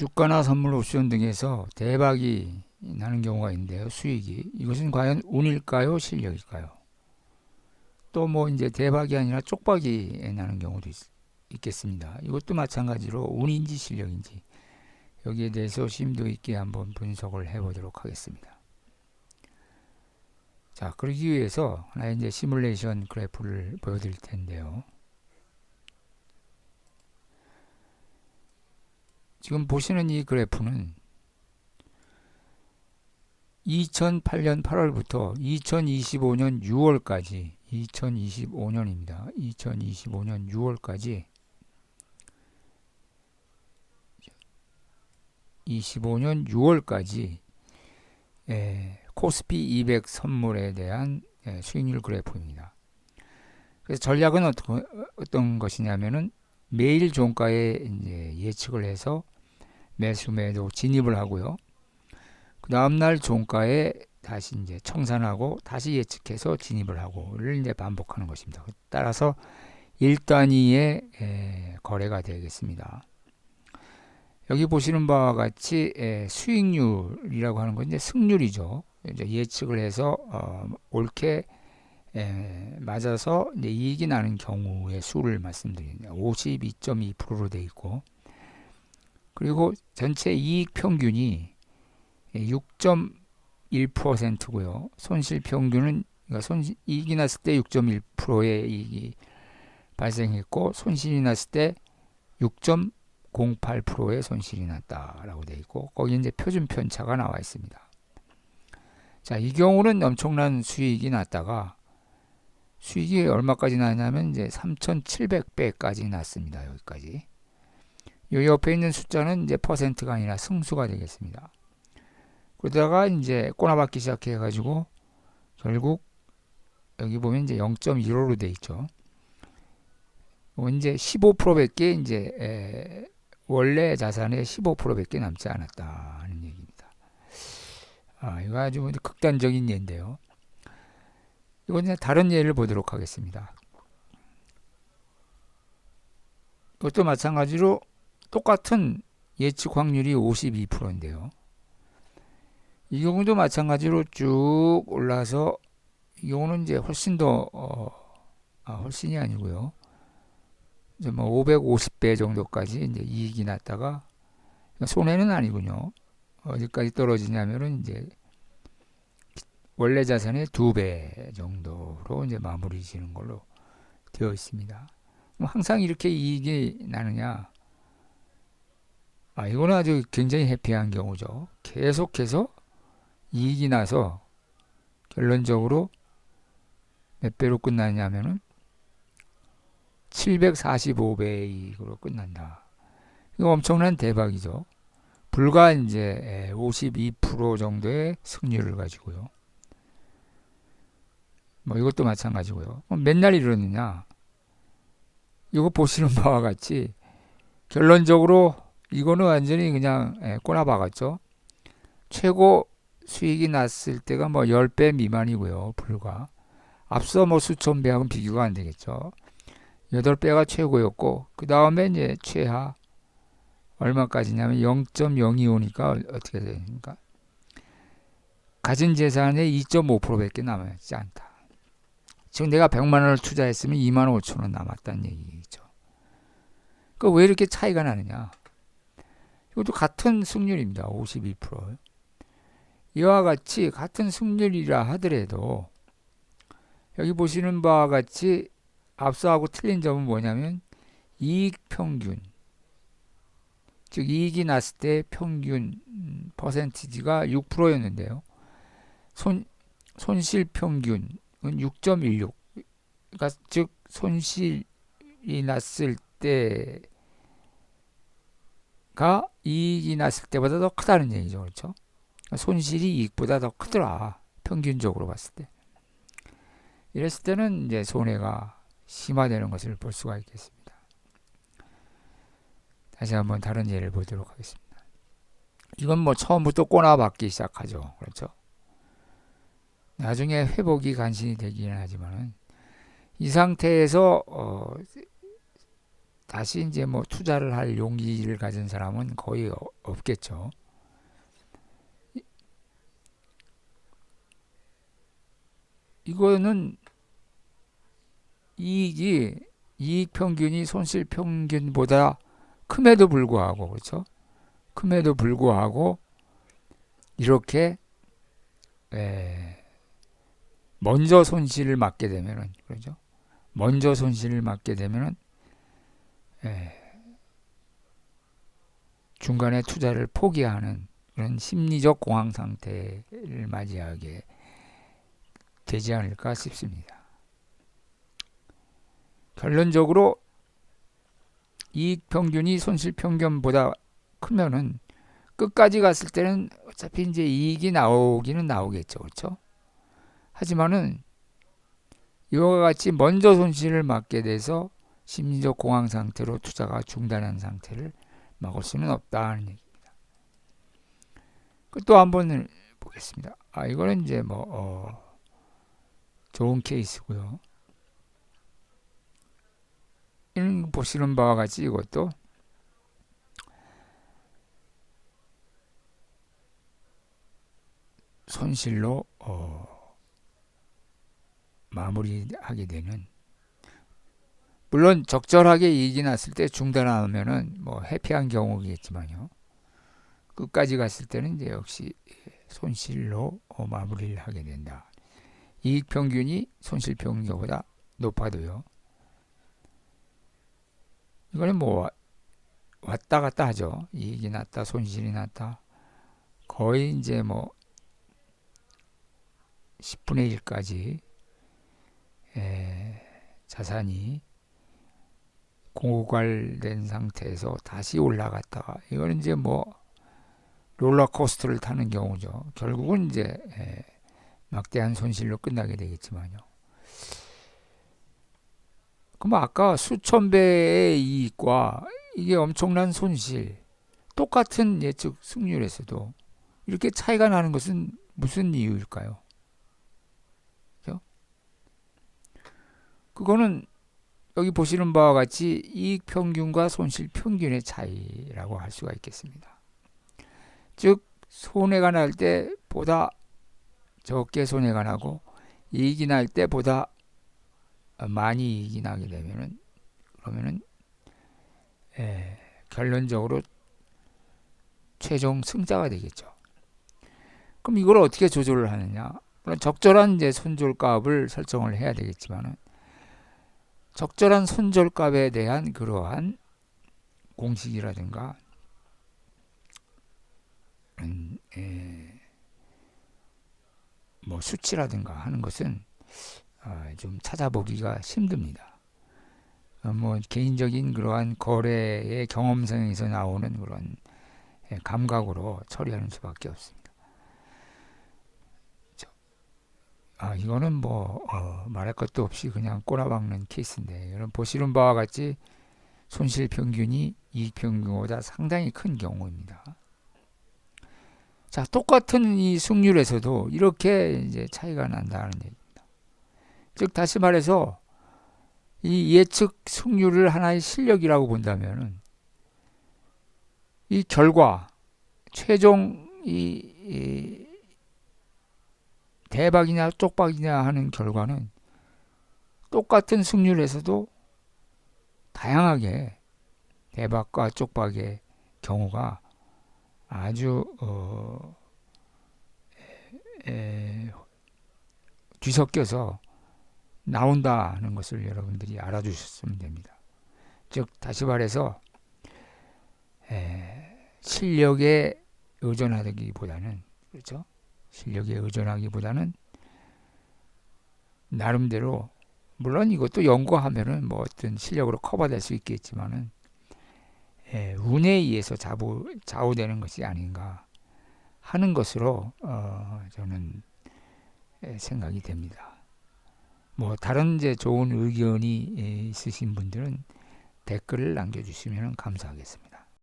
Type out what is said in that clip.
주가나 선물 옵션 등에서 대박이 나는 경우가 있는데요. 수익이 이것은 과연 운일까요, 실력일까요? 또 뭐 이제 대박이 아니라 쪽박이 나는 경우도 있, 있겠습니다. 이것도 마찬가지로 운인지 실력인지 여기에 대해서 심도 있게 한번 분석을 해보도록 하겠습니다. 자, 그러기 위해서 하나의 이제 시뮬레이션 그래프를 보여드릴 텐데요. 지금 보시는 이 그래프는 2008년 8월부터 2025년 6월까지 2025년입니다. 2025년 6월까지 25년 6월까지 예, 코스피 200 선물에 대한 예, 수익률 그래프입니다. 그래서 전략은 어떤, 어떤 것이냐면은 매일 종가에 이제 예측을 해서 매수 매도 진입을 하고요. 그 다음날 종가에 다시 이제 청산하고 다시 예측해서 진입을 하고를 이제 반복하는 것입니다. 따라서 1단위의 거래가 되겠습니다. 여기 보시는 바와 같이 수익률이라고 하는 건 이제 승률이죠. 이제 예측을 해서 어, 옳게 에, 맞아서 이제 이익이 나는 경우의 수를 말씀드립니다. 52.2%로 되어 있고 그리고 전체 이익 평균이 6.1%고요. 손실 평균은 그러니까 손실, 이익이 났을 때 6.1%의 이익이 발생했고 손실이 났을 때 6.08%의 손실이 났다라고 되어 있고 거기 이제 표준 편차가 나와 있습니다. 자, 이 경우는 엄청난 수익이 났다가 수익이 얼마까지 나냐면 이제 3,700배까지 났습니다. 여기까지. 요 옆에 있는 숫자는 이제 퍼센트가 아니라 승수가 되겠습니다. 그러다가 이제 꼬나박기 시작해 가지고 결국 여기 보면 이제 0.15로 돼 있죠. 이제 15%밖에 이제 에, 원래 자산의 15%밖에 남지 않았다는 얘기입니다. 아, 이거 아주 뭐 극단적인 예인데요. 이건 이제 다른 예를 보도록 하겠습니다. 이것도 마찬가지로 똑같은 예측 확률이 52%인데요. 이 경우도 마찬가지로 쭉 올라서 이 경우는 이제 훨씬 더 어, 아, 훨씬이 아니고요. 이제 뭐 550배 정도까지 이제 이익이 났다가 손해는 아니군요. 어디까지 떨어지냐면은 이제 원래 자산의 두 배 정도로 이제 마무리 지는 걸로 되어 있습니다. 항상 이렇게 이익이 나느냐? 아, 이거는 아주 굉장히 해피한 경우죠. 계속해서 이익이 나서 결론적으로 몇 배로 끝나냐면은 745배의 이익으로 끝난다. 이거 엄청난 대박이죠. 불과 이제 52% 정도의 승률을 가지고요. 뭐 이것도 마찬가지고요. 맨날 이러느냐? 이거 보시는 바와 같이 결론적으로 이거는 완전히 그냥 꼬나박았죠. 최고 수익이 났을 때가 뭐 10배 미만이고요. 불과. 앞서 뭐 수천 배하고는 비교가 안 되겠죠. 8배가 최고였고 그 다음에 이제 최하 얼마까지냐면 0.025니까 어떻게 됩니까? 가진 재산의 2.5%밖에 남아있지 않다. 지금 내가 100만 원을 투자했으면 2만 5천 원 남았다는 얘기죠. 그왜 이렇게 차이가 나느냐? 이것도 같은 승률입니다. 52%. 이와 같이 같은 승률이라 하더라도 여기 보시는 바와 같이 앞서하고 틀린 점은 뭐냐면 이익 평균 즉 이익이 났을 때 평균 퍼센티지가 6%였는데요. 손 손실 평균은 6.16. 그러니까 즉 손실이 났을 때가 이익이 났을 때보다 더 크다는 얘기죠. 그렇죠? 손실이 이익보다 더 크더라. 평균적으로 봤을 때. 이랬을 때는 이제 손해가 심화되는 것을 볼 수가 있겠습니다. 다시 한번 다른 예를 보도록 하겠습니다. 이건 뭐 처음부터 꼬나박기 시작하죠. 그렇죠? 나중에 회복이 간신히 되기는 하지만은 이 상태에서 어, 다시 이제 뭐 투자를 할 용기를 가진 사람은 거의 어- 없겠죠. 이- 이거는 이익이 이익 평균이 손실 평균보다 큼에도 불구하고 그렇죠? 큼에도 불구하고 이렇게 에, 먼저 손실을 맞게 되면은 그렇죠? 먼저 손실을 맞게 되면은 에, 중간에 투자를 포기하는 그런 심리적 공황 상태를 맞이하게 되지 않을까 싶습니다. 결론적으로 이익 평균이 손실 평균보다 크면은 끝까지 갔을 때는 어차피 이제 이익이 나오기는 나오겠죠. 그렇죠? 하지만은 이와 같이 먼저 손실을 맞게 돼서 심리적 공황 상태로 투자가 중단한 상태를 막을 수는 없다는 얘기입니다. 그또한번 보겠습니다. 아 이거는 이제 뭐 어, 좋은 케이스고요. 보시는 바와 같이 이것도 손실로 어, 마무리하게 되는 물론 적절하게 이익이 났을 때 중단하면은 뭐 해피한 경우겠지만요. 끝까지 갔을 때는 이제 역시 손실로 어, 마무리를 하게 된다. 이익 평균이 손실 평균보다 높아도요. 이거는 뭐 와- 왔다 갔다 하죠. 이익이 났다, 손실이 났다. 거의 이제 뭐 10분의 1까지 자산이 고갈된 상태에서 다시 올라갔다가 이거는 이제 뭐 롤러코스터를 타는 경우죠. 결국은 이제 에, 막대한 손실로 끝나게 되겠지만요. 그럼 아까 수천 배의 이익과 이게 엄청난 손실, 똑같은 예측 승률에서도 이렇게 차이가 나는 것은 무슨 이유일까요? 그죠? 그거는 여기 보시는 바와 같이 이익 평균과 손실 평균의 차이라고 할 수가 있겠습니다. 즉 손해가 날 때 보다 적게 손해가 나고 이익이 날 때 보다 많이 이익이 나게 되면은 그러면은 에, 결론적으로 최종 승자가 되겠죠. 그럼 이걸 어떻게 조절을 하느냐? 물론 적절한 이제 손절값을 설정을 해야 되겠지만은 적절한 손절값에 대한 그러한 공식이라든가 음, 에, 뭐 수치라든가 하는 것은 어, 좀 찾아보기가 힘듭니다. 어, 뭐 개인적인 그러한 거래의 경험성에서 나오는 그런 예, 감각으로 처리하는 수밖에 없습니다. 저, 아 이거는 뭐 어, 말할 것도 없이 그냥 꼬라박는 케이스인데 여러분 보시는 바와 같이 손실 평균이 이익 평균보다 상당히 큰 경우입니다. 자 똑같은 이 승률에서도 이렇게 이제 차이가 난다는 얘기입니다. 즉 다시 말해서 이 예측 승률을 하나의 실력이라고 본다면은 이 결과 최종 이, 이 대박이냐 쪽박이냐 하는 결과는 똑같은 승률에서도 다양하게 대박과 쪽박의 경우가 아주 어, 에, 에, 뒤섞여서 나온다는 것을 여러분들이 알아주셨으면 됩니다. 즉 다시 말해서 에, 실력에 의존하기보다는 그렇죠? 실력에 의존하기보다는 나름대로 물론 이것도 연구하면은 뭐 어떤 실력으로 커버될 수 있겠지만은 에, 운에 의해서 좌우, 좌우되는 것이 아닌가 하는 것으로 어, 저는 에, 생각이 됩니다. 뭐 다른 이제 좋은 의견이 에, 있으신 분들은 댓글을 남겨주시면 감사하겠습니다.